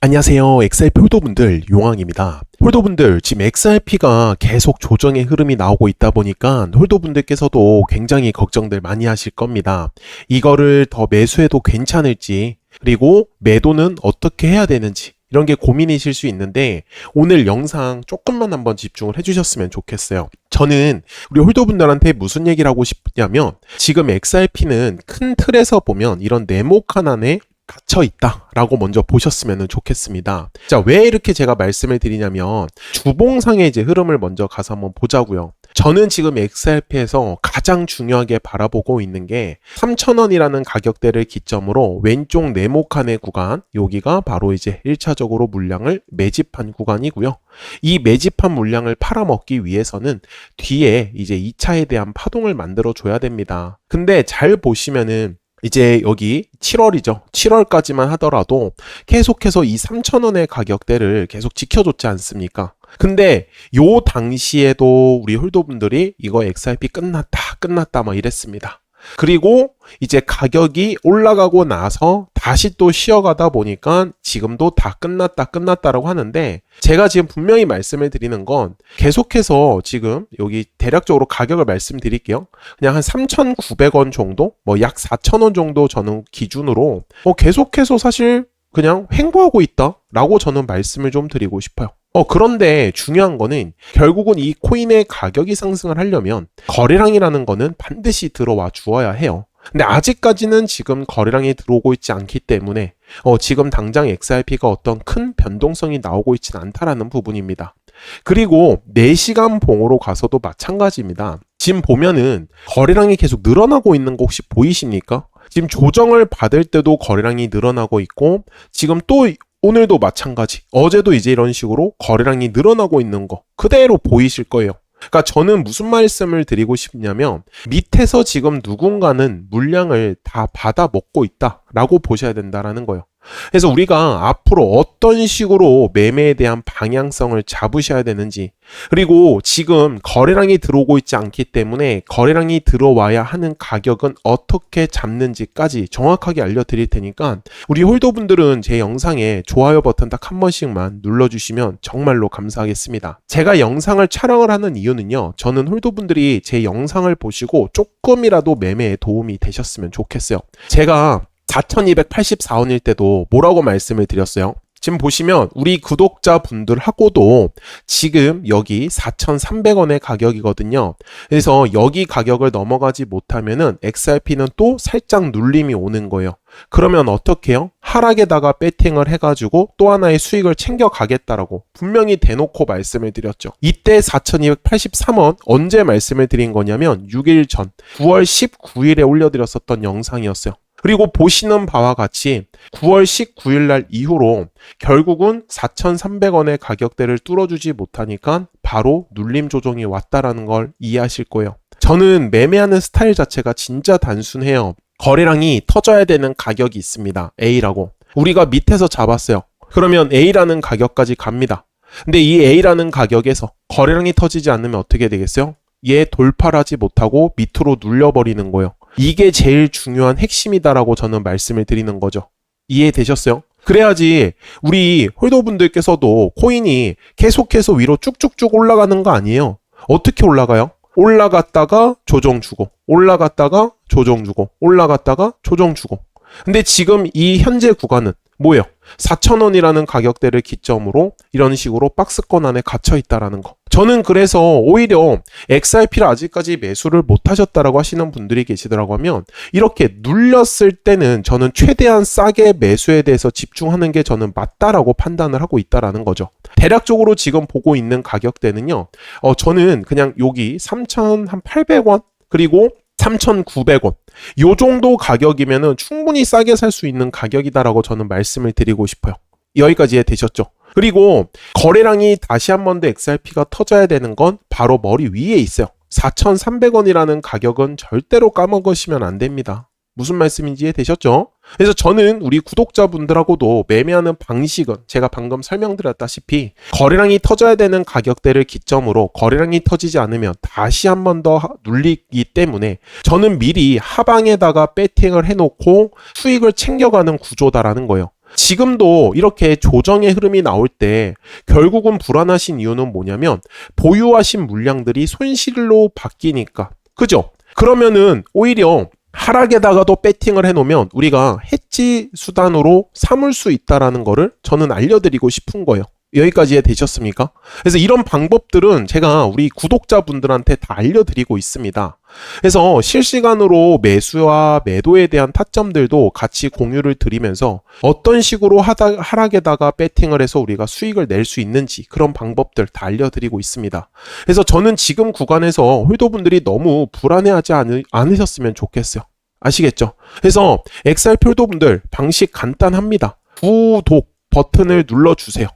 안녕하세요. XRP 홀더분들 용왕입니다. 홀더분들 지금 XRP가 계속 조정의 흐름이 나오고 있다 보니까 홀더분들께서도 굉장히 걱정들 많이 하실 겁니다. 이거를 더 매수해도 괜찮을지 그리고 매도는 어떻게 해야 되는지 이런 게 고민이실 수 있는데 오늘 영상 조금만 한번 집중을 해주셨으면 좋겠어요. 저는 우리 홀더분들한테 무슨 얘기를 하고 싶냐면 지금 XRP는 큰 틀에서 보면 이런 네모칸 안에 갇혀 있다라고 먼저 보셨으면 좋겠습니다. 자, 왜 이렇게 제가 말씀을 드리냐면 주봉상의 이제 흐름을 먼저 가서 한번 보자고요. 저는 지금 XRP에서 가장 중요하게 바라보고 있는 게 3,000원이라는 가격대를 기점으로 왼쪽 네모칸의 구간, 여기가 바로 이제 1차적으로 물량을 매집한 구간이고요. 이 매집한 물량을 팔아먹기 위해서는 뒤에 이제 2차에 대한 파동을 만들어 줘야 됩니다. 근데 잘 보시면은 이제 여기 7월이죠. 7월까지만 하더라도 계속해서 이 3,000원의 가격대를 계속 지켜줬지 않습니까? 근데 요 당시에도 우리 홀더분들이 이거 XRP 끝났다, 끝났다 막 이랬습니다. 그리고 이제 가격이 올라가고 나서 다시 또 쉬어가다 보니까 지금도 다 끝났다 끝났다라고 하는데 제가 지금 분명히 말씀을 드리는 건 계속해서 지금 여기 대략적으로 가격을 말씀드릴게요. 그냥 한 3,900원 정도, 뭐 약 4,000원 정도 저는 기준으로 어 계속해서 사실 그냥 횡보하고 있다라고 저는 말씀을 좀 드리고 싶어요. 어, 그런데 중요한 거는 결국은 이 코인의 가격이 상승을 하려면 거래량이라는 거는 반드시 들어와 주어야 해요. 근데 아직까지는 지금 거래량이 들어오고 있지 않기 때문에 어, 지금 당장 XRP가 어떤 큰 변동성이 나오고 있지는 않다라는 부분입니다. 그리고 4시간 봉으로 가서도 마찬가지입니다. 지금 보면은 거래량이 계속 늘어나고 있는 거 혹시 보이십니까? 지금 조정을 받을 때도 거래량이 늘어나고 있고 지금 또 오늘도 마찬가지. 어제도 이제 이런 식으로 거래량이 늘어나고 있는 거 그대로 보이실 거예요. 그러니까 저는 무슨 말씀을 드리고 싶냐면 밑에서 지금 누군가는 물량을 다 받아 먹고 있다라고 보셔야 된다라는 거예요. 그래서 우리가 앞으로 어떤 식으로 매매에 대한 방향성을 잡으셔야 되는지 그리고 지금 거래량이 들어오고 있지 않기 때문에 거래량이 들어와야 하는 가격은 어떻게 잡는지까지 정확하게 알려드릴 테니까 우리 홀더분들은 제 영상에 좋아요 버튼 딱 한 번씩만 눌러주시면 정말로 감사하겠습니다. 제가 영상을 촬영을 하는 이유는요. 저는 홀더분들이 제 영상을 보시고 조금이라도 매매에 도움이 되셨으면 좋겠어요. 제가 4,284원일 때도 뭐라고 말씀을 드렸어요? 지금 보시면 우리 구독자분들하고도 지금 여기 4,300원의 가격이거든요. 그래서 여기 가격을 넘어가지 못하면은 XRP는 또 살짝 눌림이 오는 거예요. 그러면 어떻게 해요? 하락에다가 배팅을 해가지고 또 하나의 수익을 챙겨가겠다라고 분명히 대놓고 말씀을 드렸죠. 이때 4,283원 언제 말씀을 드린 거냐면 6일 전 9월 19일에 올려드렸었던 영상이었어요. 그리고 보시는 바와 같이 9월 19일 날 이후로 결국은 4,300원의 가격대를 뚫어주지 못하니까 바로 눌림 조정이 왔다라는 걸 이해하실 거예요. 저는 매매하는 스타일 자체가 진짜 단순해요. 거래량이 터져야 되는 가격이 있습니다. A라고. 우리가 밑에서 잡았어요. 그러면 A라는 가격까지 갑니다. 근데 이 A라는 가격에서 거래량이 터지지 않으면 어떻게 되겠어요? 얘 돌파를 하지 못하고 밑으로 눌려버리는 거예요. 이게 제일 중요한 핵심이다라고 저는 말씀을 드리는 거죠. 이해되셨어요? 그래야지 우리 홀더분들께서도 코인이 계속해서 위로 쭉쭉쭉 올라가는 거 아니에요. 어떻게 올라가요? 올라갔다가 조정 주고, 올라갔다가 조정 주고, 올라갔다가 조정 주고. 근데 지금 이 현재 구간은 뭐예요? 4,000원이라는 가격대를 기점으로 이런 식으로 박스권 안에 갇혀 있다라는 거. 저는 그래서 오히려 XRP를 아직까지 매수를 못 하셨다라고 하시는 분들이 계시더라고 하면 이렇게 눌렸을 때는 저는 최대한 싸게 매수에 대해서 집중하는 게 저는 맞다라고 판단을 하고 있다라는 거죠. 대략적으로 지금 보고 있는 가격대는요. 어 저는 그냥 여기 3,800원 그리고 3,900원. 요 정도 가격이면은 충분히 싸게 살 수 있는 가격이다라고 저는 말씀을 드리고 싶어요. 여기까지 되셨죠? 그리고 거래량이 다시 한 번 더 XRP가 터져야 되는 건 바로 머리 위에 있어요. 4,300원이라는 가격은 절대로 까먹으시면 안 됩니다. 무슨 말씀인지 이해되셨죠? 그래서 저는 우리 구독자분들하고도 매매하는 방식은 제가 방금 설명드렸다시피 거래량이 터져야 되는 가격대를 기점으로 거래량이 터지지 않으면 다시 한 번 더 눌리기 때문에 저는 미리 하방에다가 배팅을 해놓고 수익을 챙겨가는 구조다라는 거예요. 지금도 이렇게 조정의 흐름이 나올 때 결국은 불안하신 이유는 뭐냐면 보유하신 물량들이 손실로 바뀌니까. 그죠? 그러면은 오히려 하락에다가도 배팅을 해놓으면 우리가 해지 수단으로 삼을 수 있다라는 거를 저는 알려드리고 싶은 거예요. 여기까지 이해되셨습니까? 그래서 이런 방법들은 제가 우리 구독자분들한테 다 알려드리고 있습니다. 그래서 실시간으로 매수와 매도에 대한 타점들도 같이 공유를 드리면서 어떤 식으로 하다, 하락에다가 배팅을 해서 우리가 수익을 낼 수 있는지 그런 방법들 다 알려드리고 있습니다. 그래서 저는 지금 구간에서 홀도분들이 너무 불안해하지 않으, 않으셨으면 좋겠어요. 아시겠죠? 그래서 XRP 홀도분들 방식 간단합니다. 구독 버튼을 눌러주세요.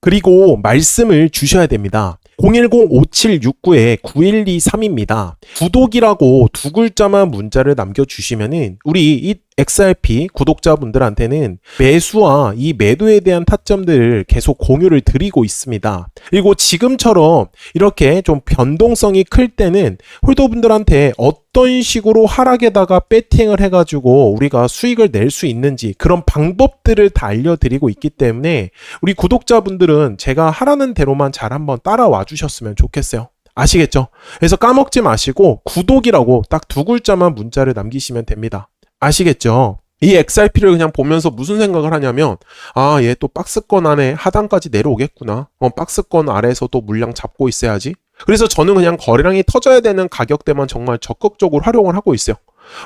그리고 말씀을 주셔야 됩니다. 010-5769-9123입니다. 구독이라고 두 글자만 문자를 남겨주시면은 우리 이 XRP 구독자분들한테는 매수와 이 매도에 대한 타점들을 계속 공유를 드리고 있습니다. 그리고 지금처럼 이렇게 좀 변동성이 클 때는 홀더분들한테 어떤 식으로 하락에다가 배팅을 해가지고 우리가 수익을 낼 수 있는지 그런 방법들을 다 알려드리고 있기 때문에 우리 구독자분들은 제가 하라는 대로만 잘 한번 따라와 주셨으면 좋겠어요. 아시겠죠? 그래서 까먹지 마시고 구독이라고 딱 두 글자만 문자를 남기시면 됩니다. 아시겠죠? 이 XRP를 그냥 보면서 무슨 생각을 하냐면, 아, 얘 또 박스권 안에 하단까지 내려오겠구나. 어, 박스권 아래에서 또 물량 잡고 있어야지. 그래서 저는 그냥 거래량이 터져야 되는 가격대만 정말 적극적으로 활용을 하고 있어요.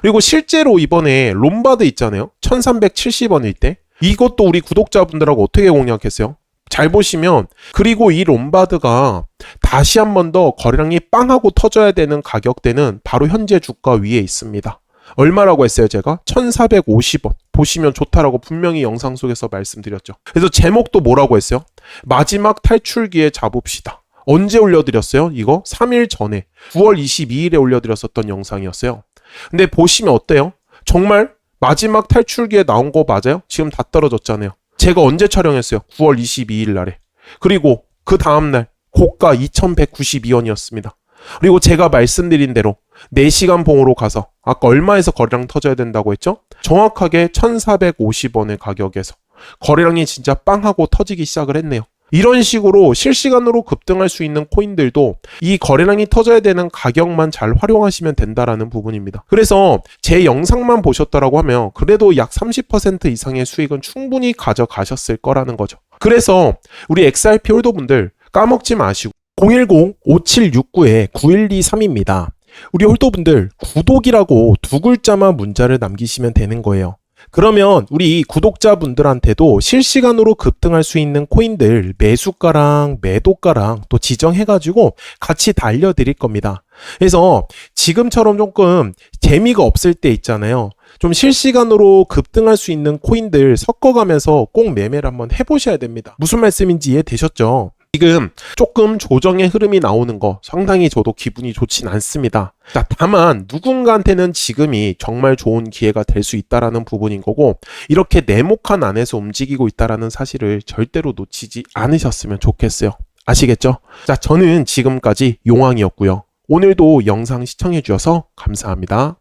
그리고 실제로 이번에 롬바드 있잖아요. 1370원일 때. 이것도 우리 구독자분들하고 어떻게 공략했어요? 잘 보시면 그리고 이 롬바드가 다시 한 번 더 거래량이 빵하고 터져야 되는 가격대는 바로 현재 주가 위에 있습니다. 얼마라고 했어요, 제가? 1450원. 보시면 좋다라고 분명히 영상 속에서 말씀드렸죠. 그래서 제목도 뭐라고 했어요? 마지막 탈출기에 잡읍시다. 언제 올려드렸어요? 이거 3일 전에 9월 22일에 올려드렸었던 영상이었어요. 근데 보시면 어때요? 정말 마지막 탈출기에 나온 거 맞아요? 지금 다 떨어졌잖아요. 제가 언제 촬영했어요? 9월 22일 날에. 그리고 그 다음날 고가 2192원이었습니다. 그리고 제가 말씀드린 대로 4시간 봉으로 가서 아까 얼마에서 거래량 터져야 된다고 했죠? 정확하게 1450원의 가격에서 거래량이 진짜 빵하고 터지기 시작을 했네요. 이런 식으로 실시간으로 급등할 수 있는 코인들도 이 거래량이 터져야 되는 가격만 잘 활용하시면 된다라는 부분입니다. 그래서 제 영상만 보셨다라고 하면 그래도 약 30% 이상의 수익은 충분히 가져가셨을 거라는 거죠. 그래서 우리 XRP 홀더분들 까먹지 마시고 010-5769-9123입니다. 우리 홀더분들 구독이라고 두 글자만 문자를 남기시면 되는 거예요. 그러면 우리 구독자분들한테도 실시간으로 급등할 수 있는 코인들 매수가랑 매도가랑 또 지정해가지고 같이 다 알려드릴 겁니다. 그래서 지금처럼 조금 재미가 없을 때 있잖아요. 좀 실시간으로 급등할 수 있는 코인들 섞어가면서 꼭 매매를 한번 해보셔야 됩니다. 무슨 말씀인지 이해되셨죠? 지금 조금 조정의 흐름이 나오는 거 상당히 저도 기분이 좋진 않습니다. 자, 다만 누군가한테는 지금이 정말 좋은 기회가 될 수 있다라는 부분인 거고 이렇게 네모칸 안에서 움직이고 있다라는 사실을 절대로 놓치지 않으셨으면 좋겠어요. 아시겠죠? 자, 저는 지금까지 용왕이었고요. 오늘도 영상 시청해 주셔서 감사합니다.